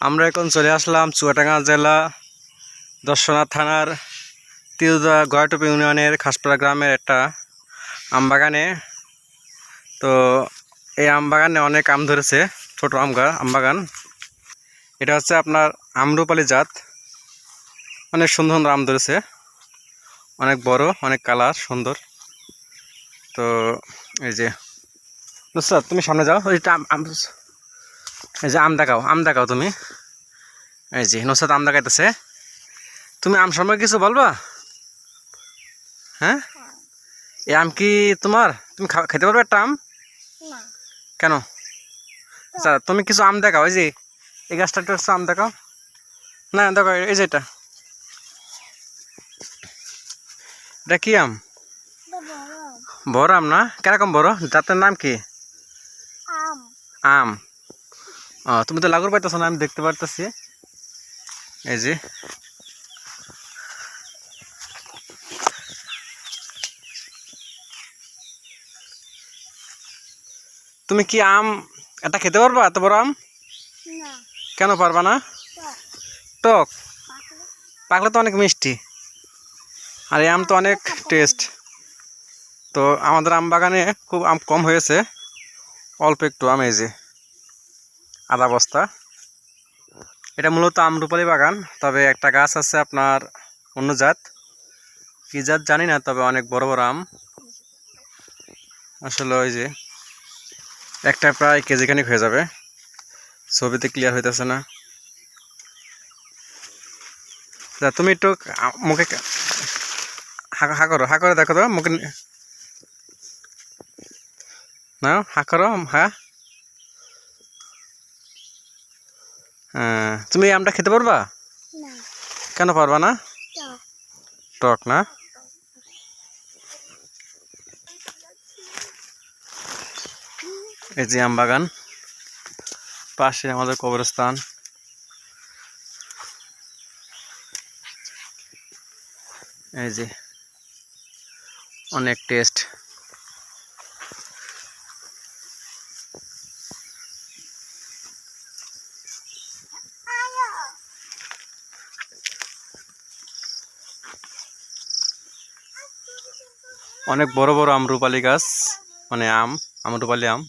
আমরা এখন চলে আসলাম চুয়াডাঙ্গা জেলা দর্শনা থানার তিউদা গয়াটুপ ইউনিয়নের খাসপাড়া গ্রামের একটা আমবাগানে। তো এই আমবাগানে অনেক আম ধরেছে, ছোট আম আমবাগান। এটা হচ্ছে আপনার আমরুপালি জাত। অনেক সুন্দর সুন্দর আম ধরেছে। অনেক বড়, অনেক কালার, সুন্দর। তো এই যে নুসরাত তুমি সামনে যাও। ওইটা আম- এই যে আম দেখাও আম দেখাও তুমি। এই যে নুসরাত আম দেখাইতেছে। তুমি আম সম্পর্কে কিছু বলবা? হ্যাঁ? এই আম কি তোমার? তুমি খেতে পারবে একটা আম? কেন? আচ্ছা তুমি কিছু আম দেখাও এই যে এই গাছটা একটু আম দেখাও। না দেখো এই যে এটা। এটা কি আম? বড় আম। না? কীরকম বড়? জাতের নাম কি? আম। তুমি তো লাগুর পাইতেছো না আমি দেখতে পারতেছি। এই যে। তুমি কি আম এটা খেতে পারবা এত বড় আম? কেন পারবা না? টক। পাকলে তো অনেক মিষ্টি। আর এই আম তো অনেক টেস্ট। তো আমাদের আম বাগানে খুব আম কম হয়েছে। অল্প একটু আম এই যে। আধা বস্তা। এটা মূলত আমরুপালি বাগান তবে একটা গাছ আছে আপনার অন্য জাত। কি জাত জানি না তবে অনেক বড় বড় আম। আসলে ওই যে একটা প্রায় কেজি খানিক হয়ে যাবে। ছবিতে ক্লিয়ার হইতেছে না। তা তুমি একটু মুখে হা করো হা করে দেখো তো মুখে না হা করো হ্যাঁ, তুমি এই আমটা খেতে পারবা? কেন পারবা না? টক। টক না? এই যে আম বাগান পাশে আমাদের কবরস্থান। এই যে অনেক টেস্ট অনেক বড় বড় আমরুপালি গাছ মানে আম আমরুপালি আম।